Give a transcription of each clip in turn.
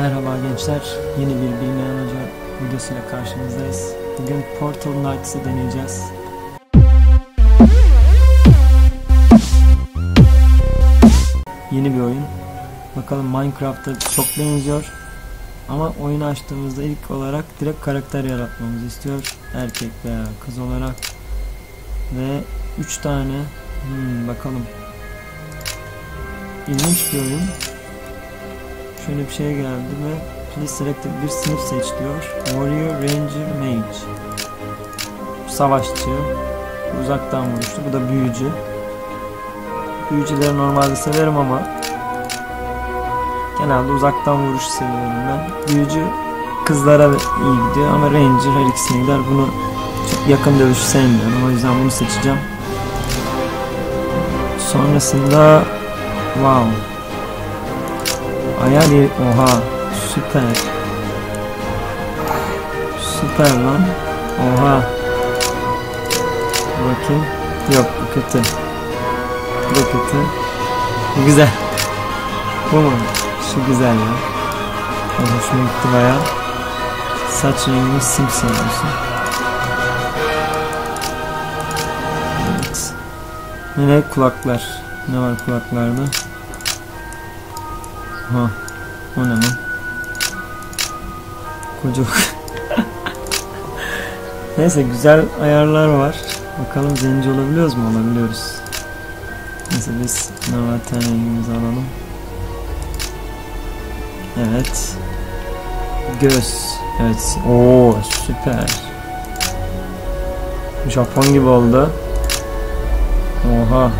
Merhaba gençler, yeni bir Bilmeyen Hoca videosuyla karşınızdayız. Bugün Portal Knights'ı deneyeceğiz. Yeni bir oyun. Bakalım Minecraft'a çok benziyor. Ama oyunu açtığımızda ilk olarak direkt karakter yaratmamızı istiyor. Erkek veya kız olarak. Ve 3 tane hmm, bakalım. İlginç bir oyun. Şöyle bir şey geldi ve please select bir sınıf seç diyor. Warrior, Ranger, Mage. Savaşçı. Uzaktan vuruştu. Bu da büyücü. Büyücüleri normalde severim ama genelde uzaktan vuruş seviyorum ben. Büyücü kızlara iyi gidiyor ama Ranger her ikisine gider. Bunu çok yakın dövüş sevmiyorum. O yüzden bunu seçeceğim. Sonrasında wow Ayar oha süper. Süper lan. Oha. Bakayım. Yok bu kötü. Bu kötü. Bu güzel. Bu mu? Şu güzel ya. O hoşuma gitti baya saç rengimiz simsiyah olsun evet. Yine kulaklar. Ne var kulaklarda Ha. O ne lan? Neyse güzel ayarlar var. Bakalım zenci olabiliyoruz mu? Olabiliyoruz. Neyse biz ten rengimizi alalım. Evet. Göz. Evet. Oo süper. Japon gibi oldu. Oha.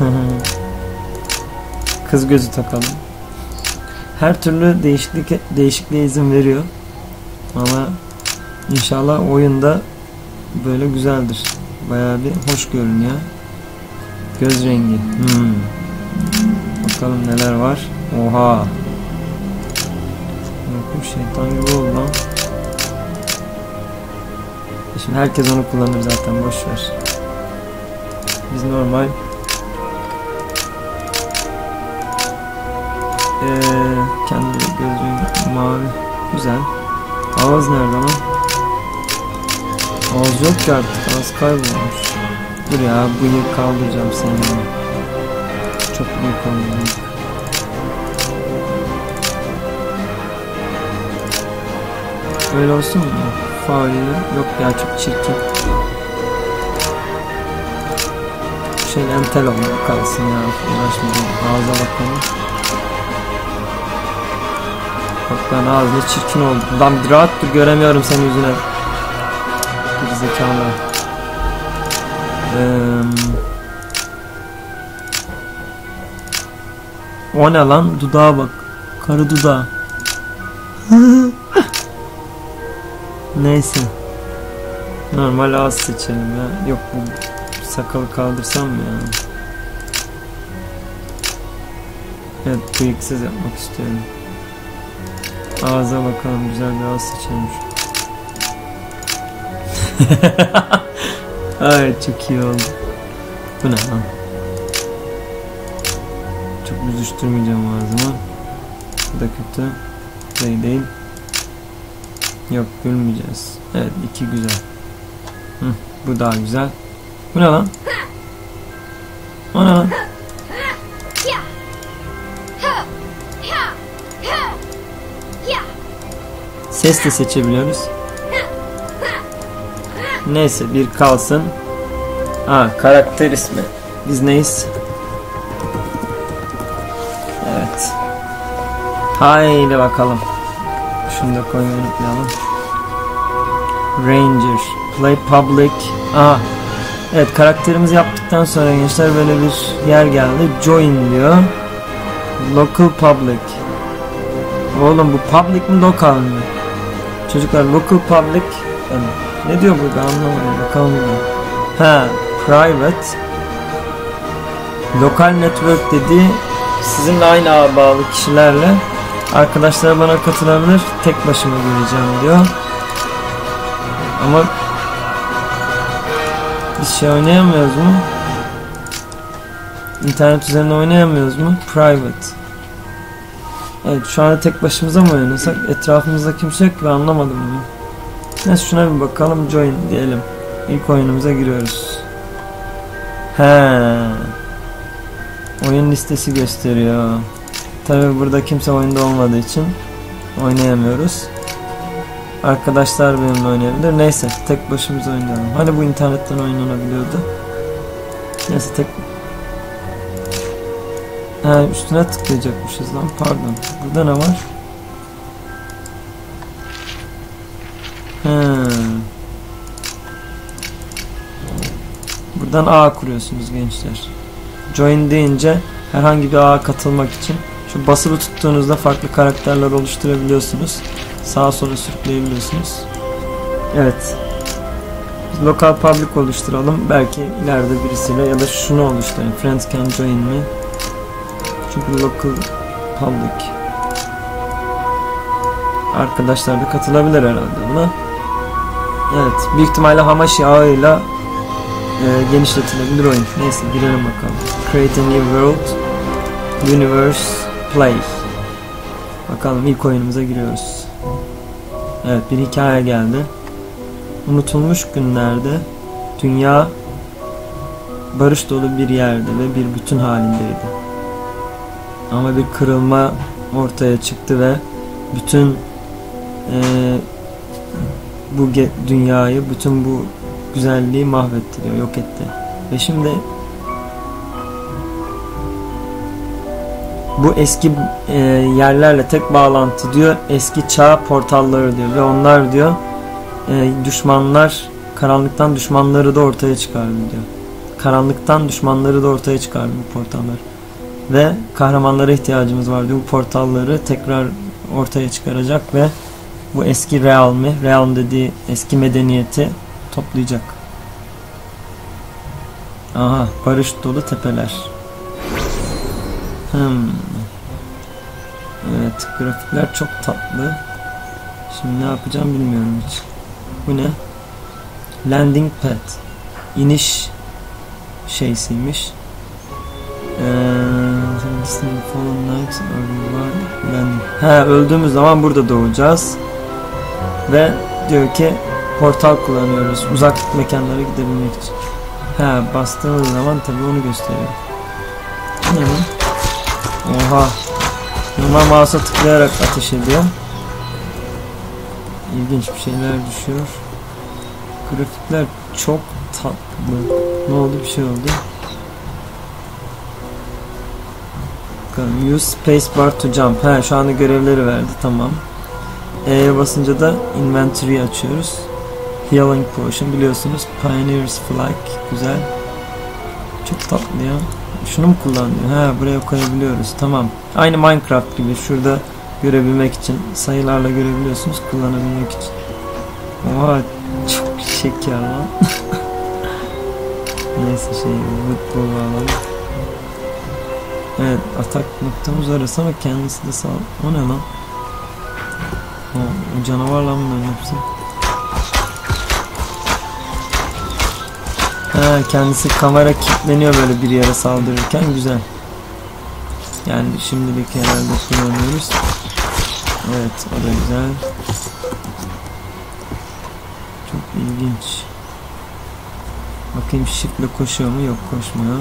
Kız gözü takalım. Her türlü değişiklik değişikliğe izin veriyor. Ama inşallah oyunda böyle güzeldir. Bayağı bir hoş görünüyor. Göz rengi. Hmm. Bakalım neler var. Oha. Bakın şeytan gibi oldu lan. Şimdi herkes onu kullanır zaten boş ver. Biz normal Ee, kendi gözü mavi. Güzel. Ağız nerede lan? Ağız yok ki artık. Ağız kaybolmuş. Dur ya bıyık kaldıracağım seni. Çok büyük oldu. Öyle olsun mu? Faili yok ya çok çirkin. Şey entel olmak kalsın ya. Uğraşmayacağım. Ağza bakalım. Bak lan ağzına çirkin oldu. Lan bir rahat dur göremiyorum senin yüzüne. Bir zekalı. Ee, o ne lan? Dudağa bak. Karı dudağı. Neyse. Normal ağız seçelim ya. Yok bu sakalı kaldırsam mı ya? Evet bıyıksız yapmak istiyorum. Ağza bakalım güzel bir ağız seçelim Ay çok iyi oldu. Bu ne lan? Çok büzüştürmeyeceğim ağzımı. Bu da kötü. Bu da değil. Yok gülmeyeceğiz. Evet iki güzel. Hı, bu daha güzel. Bu ne lan? O ne lan? Ses de seçebiliyoruz. Neyse bir kalsın. Ha karakter ismi. Biz neyiz? Evet. Haydi bakalım. Şunu da koymayı unutmayalım. Ranger. Play public. Aha. Evet karakterimizi yaptıktan sonra gençler böyle bir yer geldi. Join diyor. Local public. Oğlum bu public mi local mı? Çocuklar local public yani ne diyor burada anlamadım bakalım ha private lokal network dediği sizinle aynı ağa bağlı kişilerle arkadaşlar bana katılabilir tek başıma göreceğim diyor. Ama biz şey oynayamıyoruz mu? İnternet üzerinde oynayamıyoruz mu? Private Evet şu anda tek başımıza mı oynasak? Etrafımızda kimse yok ve anlamadım bunu. Neyse şuna bir bakalım join diyelim. İlk oyunumuza giriyoruz. He. Oyun listesi gösteriyor. Tabi burada kimse oyunda olmadığı için oynayamıyoruz. Arkadaşlar benimle oynayabilir. Neyse tek başımıza oynayalım. Hani bu internetten oynanabiliyordu. Neyse tek Ha üstüne tıklayacakmışız lan pardon. Burada ne var? He. Buradan ağ kuruyorsunuz gençler. Join deyince herhangi bir ağa katılmak için şu basılı tuttuğunuzda farklı karakterler oluşturabiliyorsunuz. Sağa sola sürükleyebiliyorsunuz. Evet. Biz local public oluşturalım. Belki ileride birisiyle ya da şunu oluşturalım. Friends can join me. Çünkü local public. Arkadaşlar da katılabilir herhalde buna. Evet. Büyük ihtimalle Hamashi ağıyla e, genişletilebilir oyun. Neyse girelim bakalım. Create a new world. Universe Play. Bakalım ilk oyunumuza giriyoruz. Evet bir hikaye geldi. Unutulmuş günlerde dünya barış dolu bir yerde ve bir bütün halindeydi. Ama bir kırılma ortaya çıktı ve bütün e, bu dünyayı, bütün bu güzelliği mahvetti yok etti. Ve şimdi bu eski e, yerlerle tek bağlantı diyor eski çağ portalları diyor ve onlar diyor e, düşmanlar karanlıktan düşmanları da ortaya çıkardı diyor. Karanlıktan düşmanları da ortaya çıkardı bu. Ve kahramanlara ihtiyacımız var diyor. Bu portalları tekrar ortaya çıkaracak ve bu eski realmi, realm dediği eski medeniyeti toplayacak. Aha, barış dolu tepeler. Hmm. Evet, grafikler çok tatlı. Şimdi ne yapacağım bilmiyorum hiç. Bu ne? Landing pad. İniş şeysiymiş. He, öldüğümüz zaman burada doğacağız. Ve diyor ki portal kullanıyoruz uzak mekanlara gidebilmek için. He, bastığımız zaman tabi onu gösteriyor. Ne bu? Oha. Normal mouse'a tıklayarak ateş ediyor. İlginç bir şeyler düşüyor. Grafikler çok tatlı. Ne oldu? Bir şey oldu. Bakalım. Use spacebar to jump. He, şu anda görevleri verdi. Tamam. E'ye basınca da inventory açıyoruz. Healing potion biliyorsunuz. Pioneer's flag. Güzel. Çok tatlı ya. Şunu mu kullanıyor? Ha buraya koyabiliyoruz. Tamam. Aynı Minecraft gibi şurada görebilmek için sayılarla görebiliyorsunuz kullanabilmek için. Oha çok şeker lan. Neyse şey mutlu alalım. Evet atak noktamız orası ama kendisi de sağ O ne lan? O, o canavar lan bunların hepsi. Ha, kendisi kamera kilitleniyor böyle bir yere saldırırken güzel. Yani şimdilik herhalde kullanıyoruz. Evet o da güzel. Çok ilginç. Bakayım shift'le koşuyor mu? Yok koşmuyor.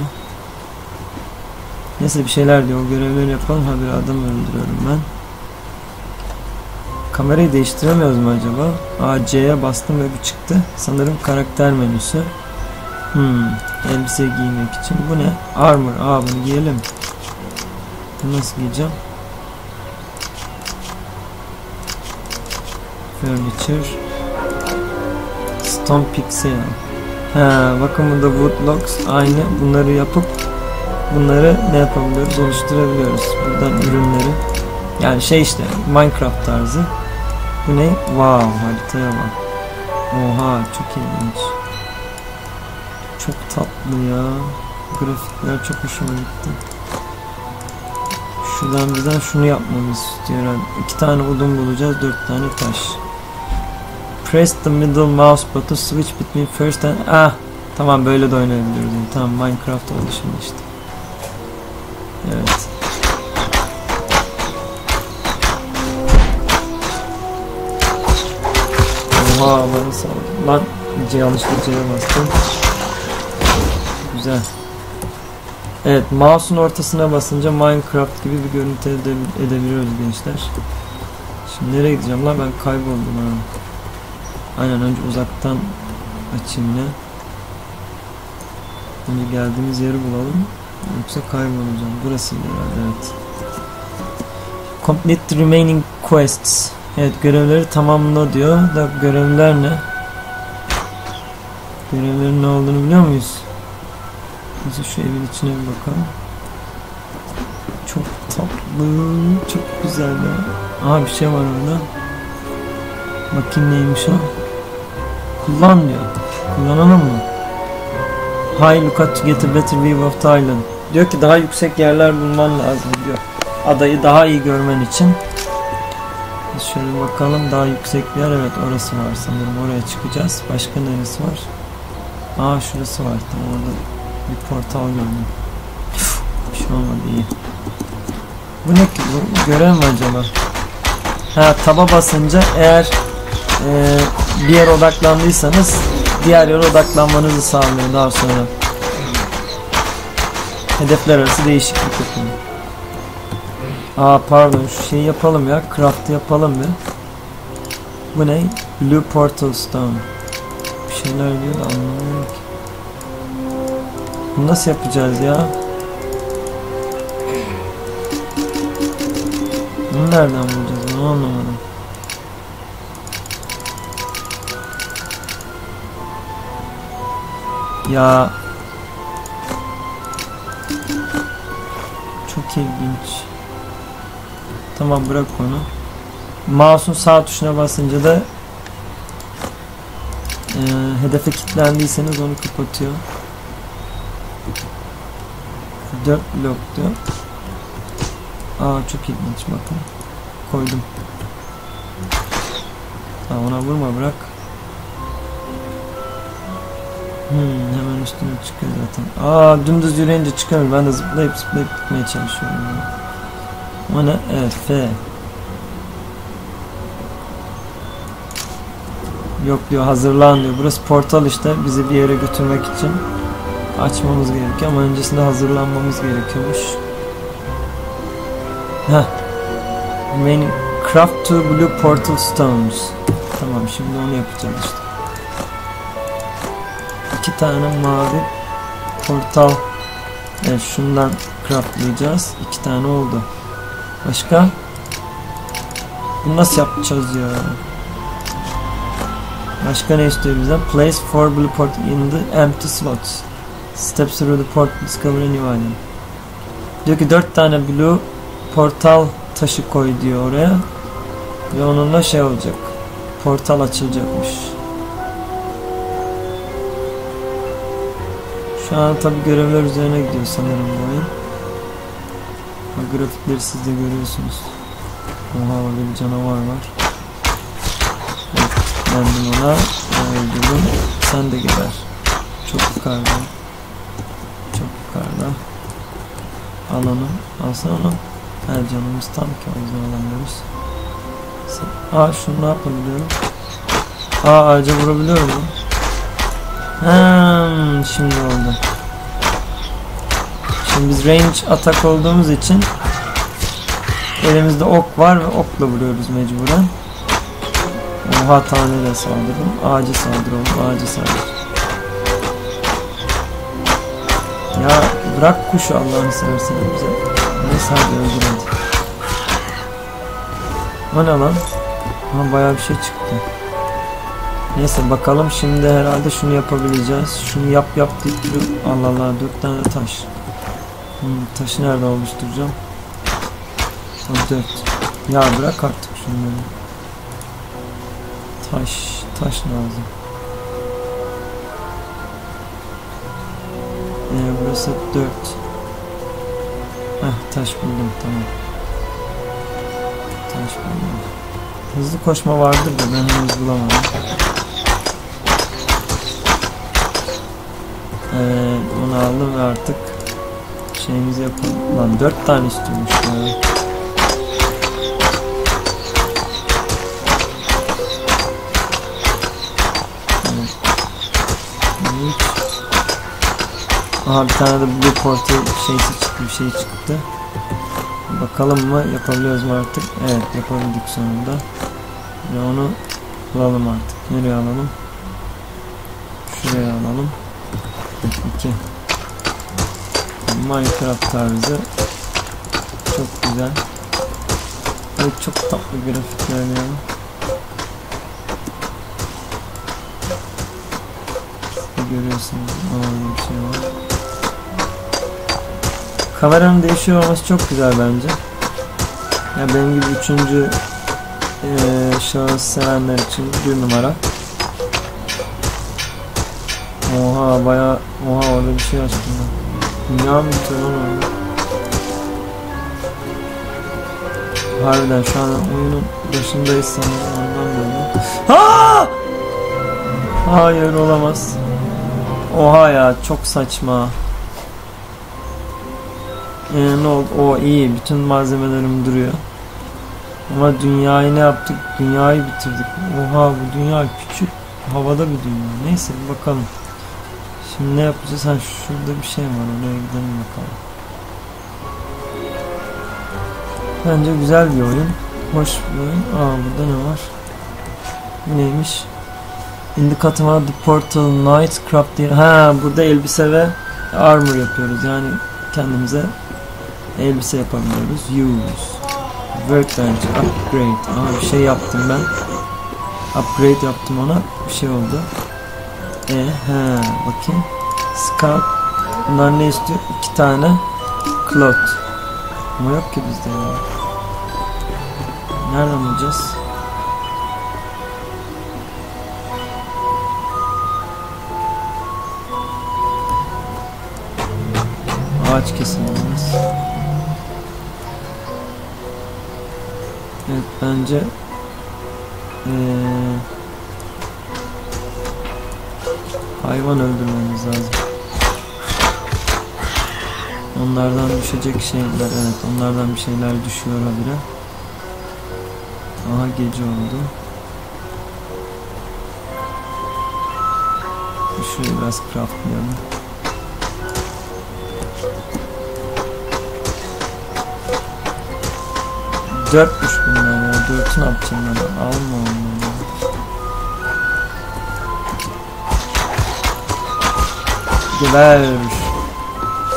Neyse bir şeyler diyor. O görevleri yapalım. Ha bir adam öldürüyorum ben. Kamerayı değiştiremiyoruz mu acaba? A, C'ye bastım ve bu çıktı. Sanırım karakter menüsü. Hmm, elbise giymek için. Bu ne? Armor. Aa bunu giyelim. Bunu nasıl giyeceğim? Furniture. Stone Pixel. Ha, bakın burada Woodlocks aynı. Bunları yapıp bunları ne yapabiliyoruz? Oluşturabiliyoruz. Buradan ürünleri. Yani şey işte Minecraft tarzı. Bu ne? Wow haritaya bak. Oha çok ilginç. Çok tatlı ya. Grafikler çok hoşuma gitti. Şuradan bizden şunu yapmamız istiyor. İki tane odun bulacağız, dört tane taş. Press the middle mouse button switch between first and... Ah! Tamam böyle de oynayabiliyoruz. Yani. Tamam Minecraft oldu şimdi işte. Oha bana sağ Lan yanlışlıkla C'ye bastım. Güzel. Evet mouse'un ortasına basınca Minecraft gibi bir görüntü ede edebiliyoruz gençler. Şimdi nereye gideceğim lan ben kayboldum ha. Aynen önce uzaktan açayım ne. Önce geldiğimiz yeri bulalım. Yoksa kaybolacağım. Burası herhalde evet. Complete remaining quests. Evet görevleri tamamla diyor. Da görevler ne? Görevlerin ne olduğunu biliyor muyuz? Biz şu evin içine bir bakalım. Çok tatlı, çok güzel ya. Aha bir şey var orada. Bakayım neymiş o. Kullan diyor. Kullanalım mı? Hi look at to get a better view of Thailand. Diyor ki daha yüksek yerler bulman lazım diyor. Adayı daha iyi görmen için. Şöyle bakalım daha yüksek bir yer. Evet orası var sanırım. Oraya çıkacağız. Başka neresi var? Aa şurası var. Tamam orada bir portal gördüm. Bir şey olmadı iyi. Bu ne ki? Bu görev mi acaba? Ha taba basınca eğer e, bir yere odaklandıysanız diğer yere odaklanmanızı sağlıyor daha sonra. Hedefler arası değişiklik. Aa pardon şu şeyi yapalım ya. Craft yapalım bir. Bu ne? Blue Portal Stone. Bir şeyler diyor da anlamıyorum ki. Bunu nasıl yapacağız ya? Bunu nereden bulacağız? Onu anlamadım. Ya Tamam bırak onu. Mouse'un sağ tuşuna basınca da e, hedefe kilitlendiyseniz onu kapatıyor. 4 blok diyor. Aa çok ilginç bakın. Koydum. Ha, ona vurma bırak. Hmm, hemen üstüne çıkıyor zaten. Aa dümdüz yürüyünce çıkıyor. Ben de zıplayıp zıplayıp gitmeye çalışıyorum. O Evet F. Yok diyor hazırlan diyor. Burası portal işte. Bizi bir yere götürmek için açmamız gerekiyor ama öncesinde hazırlanmamız gerekiyormuş. Heh. Remaining craft two blue portal stones. Tamam şimdi onu yapacağız işte. İki tane mavi portal Evet şundan craftlayacağız. İki tane oldu. Başka? Bunu nasıl yapacağız ya? Başka ne istiyor bizden? Place four blue port in the empty slots. Steps through the port discover a new island. Diyor ki dört tane blue portal taşı koy diyor oraya. Ve onunla şey olacak. Portal açılacakmış. Şu an tabi görevler üzerine gidiyor sanırım bu oyun. Grafikleri siz de görüyorsunuz. Oha orada bir canavar var. Evet, kendim ona öldürdüm. Sen de geber. Çok yukarıda. Çok yukarıda. Al. Alsana onu. Her canımız tam ki o yüzden alamıyoruz. Aa şunu ne yapabiliyorum? Aa ağaca vurabiliyorum mu? Hmm, şimdi oldu. Şimdi biz range atak olduğumuz için elimizde ok var ve okla vuruyoruz mecburen. Oha taneyle saldırdım. Ağaca saldıralım. Ağaca saldır. Ya bırak kuşu Allah'ını seversen bize. Ne sadece öldür hadi. O ne lan? Ha bayağı bir şey çıktı. Neyse bakalım şimdi herhalde şunu yapabileceğiz. Şunu yap yap deyip Allah Allah dört tane taş. Hmm, taşı nerede oluşturacağım? O dört. Ya bırak artık şunları. Taş, taş lazım. Ee, burası dört. Heh, taş buldum tamam. Taş buldum. Hızlı koşma vardır da ben henüz bulamadım. Evet onu aldım ve artık şeyimizi yapalım. Lan dört tane istiyormuş ya. Aha bir tane de Blue Portal şeysi çıktı, bir şey çıktı. Bakalım mı yapabiliyoruz mu artık? Evet yapabildik sonunda. Ve onu alalım artık. Nereye alalım? Şuraya alalım. 2 Minecraft tarzı çok güzel ve çok tatlı grafikler ya görüyorsunuz Aa, bir şey var kameranın değişiyor olması çok güzel bence ya benim gibi üçüncü e, şahıs sevenler için bir numara Oha baya oha orada bir şey açtım ben. Dünya mı bitiyor lan orada? Harbiden şu an oyunun başındayız sanırım ondan böyle. Ha! Hayır olamaz. Oha ya çok saçma. Ee, ne oldu? O iyi. Bütün malzemelerim duruyor. Ama dünyayı ne yaptık? Dünyayı bitirdik. Oha bu dünya küçük. Havada bir dünya. Neyse bakalım. Şimdi ne yapacağız? Ha şurada bir şey var. Oraya gidelim bakalım. Bence güzel bir oyun. Hoş bir oyun. Aa burada ne var? Neymiş? Indikatıma The Portal Night Craft diye. Ha burada elbise ve armor yapıyoruz. Yani kendimize elbise yapabiliyoruz. Use. Workbench. Upgrade. Aha bir şey yaptım ben. Upgrade yaptım ona. Bir şey oldu. E he bakayım. Scout. Bunlar ne istiyor? İki tane cloth. Ama yok ki bizde ya. Nereden bulacağız? Ağaç kesilmemiz. Evet bence ee, hayvan öldürmemiz lazım. Onlardan düşecek şeyler evet onlardan bir şeyler düşüyor habire. Aha gece oldu. Şurayı biraz craftlayalım. Dörtmüş bunlar ya. Dörtü ne yapacağım ben? Alma onları. Geber.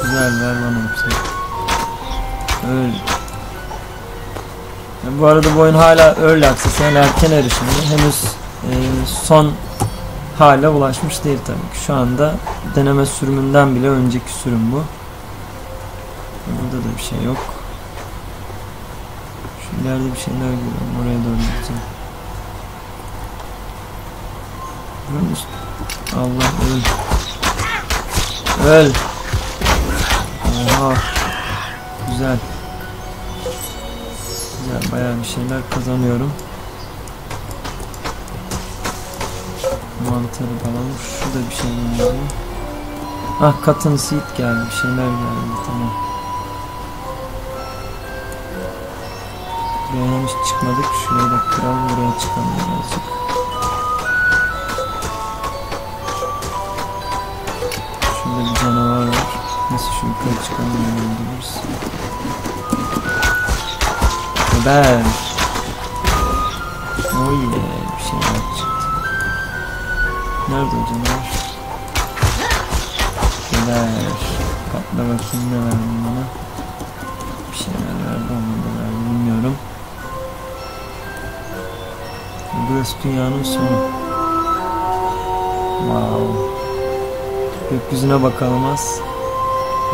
Güzel ver bana hepsini. Öl. Ya bu arada bu oyun hala early access yani erken erişimde. Henüz e, son hala ulaşmış değil tabii ki. Şu anda deneme sürümünden bile önceki sürüm bu. Burada da bir şey yok. İleride bir şeyler görüyorum. Oraya doğru gideceğim. Musun? Allah öl. Öl. Oha. Güzel. Güzel bayağı bir şeyler kazanıyorum. Mantarı falan. Şurada bir şey var. Ah cotton seed geldi. Bir şeyler geldi. Tamam. Buraya henüz çıkmadık. Şurayı da kıralım. Buraya çıkalım birazcık. Şurada bir canavar var. Nasıl şu yukarı çıkalım öldürürüz. Geber. Oh yeah. Bir şeyler çıktı. Nerede o canavar? Dünyanın sonu. Wow. Gökyüzüne bakalım az.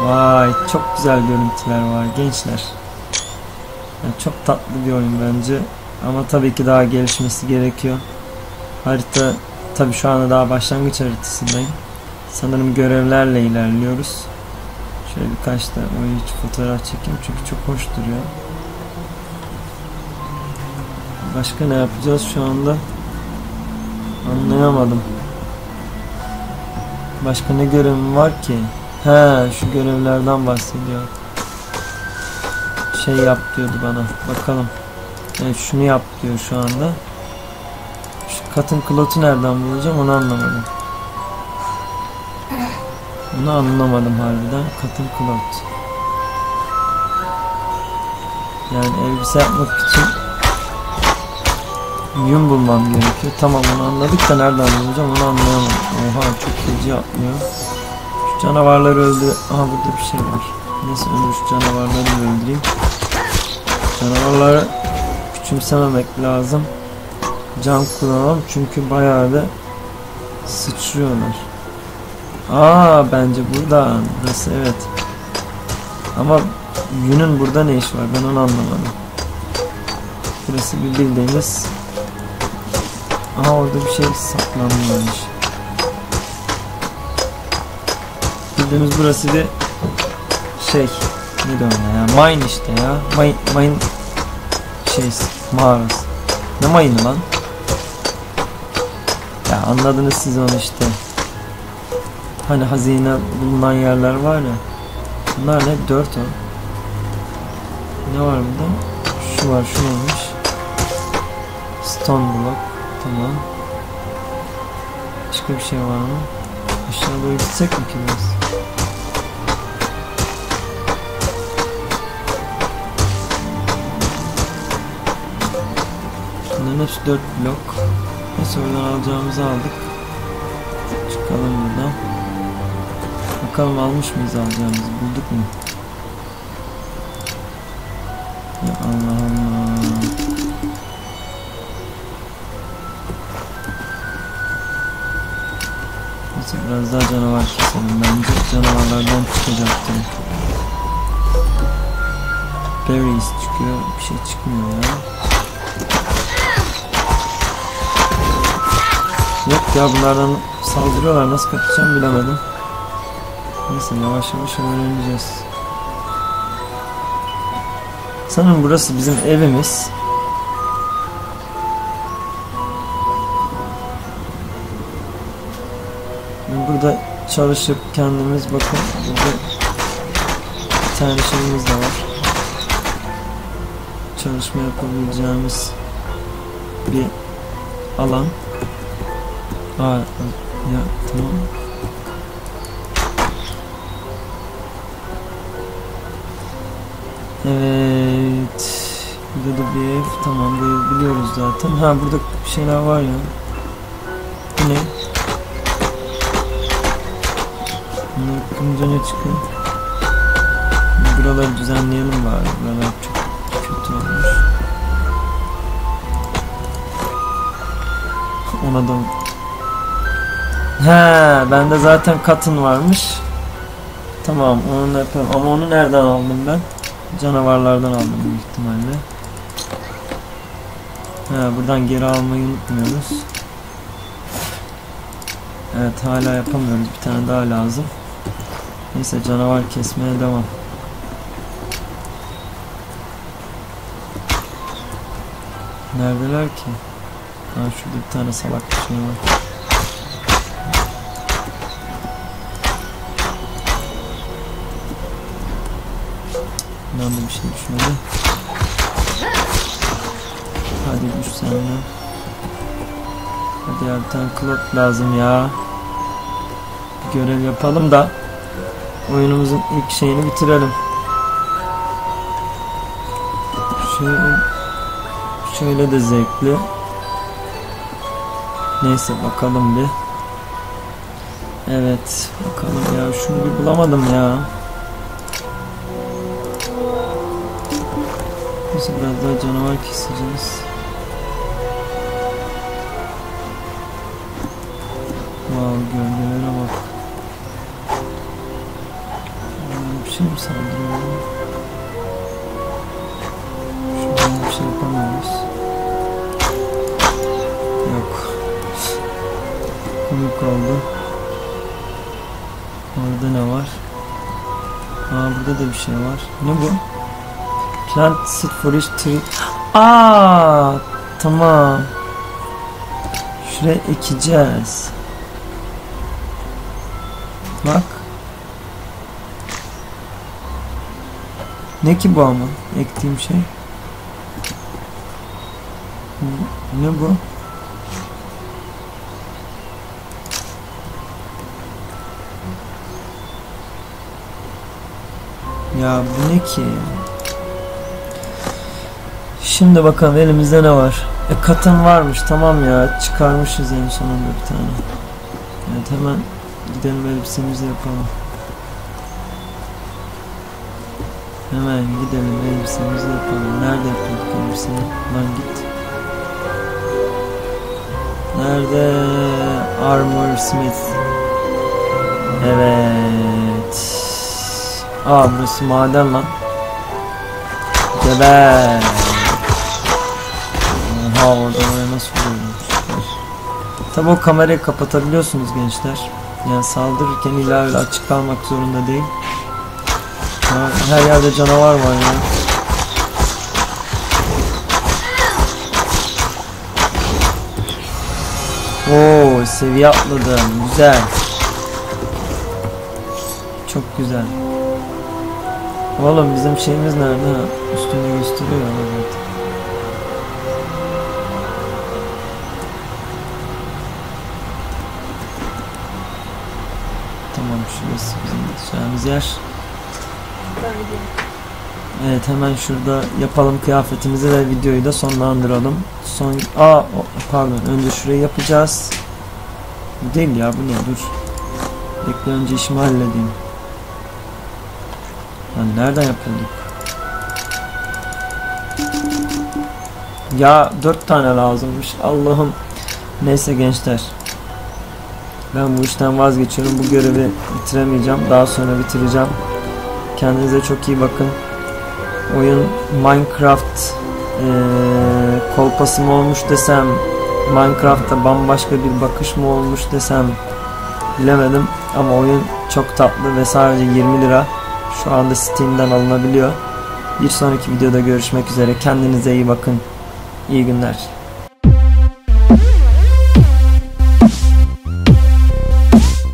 Vay çok güzel görüntüler var gençler. Yani çok tatlı bir oyun bence. Ama tabii ki daha gelişmesi gerekiyor. Harita tabii şu anda daha başlangıç haritasındayım. Sanırım görevlerle ilerliyoruz. Şöyle birkaç da oyun içi fotoğraf çekeyim çünkü çok hoş duruyor. Başka ne yapacağız şu anda? Anlayamadım. Başka ne görevim var ki? He şu görevlerden bahsediyor. Şey yap diyordu bana. Bakalım. Evet şunu yap diyor şu anda. Şu katın klotu nereden bulacağım onu anlamadım. Bunu anlamadım harbiden. Cotton cloth. Yani elbise yapmak için yün bulmam gerekiyor. Tamam onu anladık da nereden bulacağım onu anlayamadım. Oha çok feci yapmıyor. Şu canavarları öldür... Aha burada bir şey var. Neyse önce şu canavarları öldüreyim. Canavarları küçümsememek lazım. Can kullanalım çünkü bayağı da sıçrıyorlar. Aa bence burada. Burası evet. Ama yünün burada ne iş var ben onu anlamadım. Burası bildiğimiz Aha orada bir şey saklanmış. Bildiğimiz burası bir şey ne de ya mine işte ya mine, mine şey mağarası. Ne mine'ı lan? Ya anladınız siz onu işte. Hani hazine bulunan yerler var ya. Bunlar ne? Dört o. Ne var burada? Şu var, şu olmuş. Stone block. Tamam. Başka bir şey var mı? Aşağı doğru gitsek mi ki biraz? Bunların hepsi 4 blok. Neyse oradan alacağımızı aldık. Çıkalım buradan. Bakalım almış mıyız alacağımızı bulduk mu? Biraz daha canavar keselim. Bence canavarlardan çıkacaktır. Berries çıkıyor. Bir şey çıkmıyor ya. Yok ya bunlardan saldırıyorlar. Nasıl kaçacağım bilemedim. Neyse yavaş yavaş öğreneceğiz. Sanırım burası bizim evimiz. Burada çalışıp kendimiz bakın burada bir tane şeyimiz de var. Çalışma yapabileceğimiz bir alan. Aa, ya tamam. Evet. Burada da bir ev. Tamam bu biliyoruz zaten. Ha burada bir şeyler var ya. Bunları bakınca ne çıkıyor? Buraları düzenleyelim bari. Buralar çok kötü olmuş. Ona da He, bende zaten katın varmış. Tamam, onu yapalım. Ama onu nereden aldım ben? Canavarlardan aldım büyük ihtimalle. He, buradan geri almayı unutmuyoruz. Evet, hala yapamıyoruz. Bir tane daha lazım. Neyse, canavar kesmeye devam. Neredeler ki? Ha, şurada bir tane salak bir şey var. Ben de bir şey düşmedi. Hadi düş sen de. Hadi ya bir tane klot lazım ya. Bir görev yapalım da oyunumuzun ilk şeyini bitirelim. Şöyle, şöyle de zevkli. Neyse bakalım bir. Evet bakalım ya şunu bir bulamadım ya. Neyse biraz daha canavar keseceğiz. Wow gölgelere bak. Şey mi saldırıyor? Şuradan bir şey. Yok. Komik oldu. Orada ne var? Aa burada da bir şey var. Ne bu? Plant seed for each tree. Aa, tamam. Şuraya ekeceğiz. Bak. Ne ki bu ama? Ektiğim şey. Ne bu? Ya bu ne ki? Şimdi bakalım elimizde ne var? E katın varmış tamam ya çıkarmışız en sonunda bir tane. Evet hemen gidelim elbisemizi yapalım. Hemen gidelim elbisemizi yapalım. Nerede yapıyorduk elbiseyi? Lan git. Nerede? Armor Smith. Evet. Aa burası maden lan. Geber. Oha orada oraya nasıl vuruyorum? Tabi o kamerayı kapatabiliyorsunuz gençler. Yani saldırırken illa öyle açık kalmak zorunda değil. Ha, her yerde canavar var ya. Oo seviye atladım. Güzel. Çok güzel. Oğlum bizim şeyimiz nerede? Üstünde gösteriyor evet. Tamam şurası bizim gideceğimiz yer. Evet hemen şurada yapalım kıyafetimizi ve videoyu da sonlandıralım. Son o- pardon önce şurayı yapacağız. Bu Değil ya bu ne dur. Bekle önce işimi halledeyim. Lan nereden yapıyorduk? Ya dört tane lazımmış. Allah'ım. Neyse gençler. Ben bu işten vazgeçiyorum. Bu görevi bitiremeyeceğim. Daha sonra bitireceğim. Kendinize çok iyi bakın. Oyun Minecraft eee kolpası mı olmuş desem Minecraft'ta bambaşka bir bakış mı olmuş desem bilemedim ama oyun çok tatlı ve sadece 20 lira şu anda Steam'den alınabiliyor. Bir sonraki videoda görüşmek üzere. Kendinize iyi bakın. İyi günler.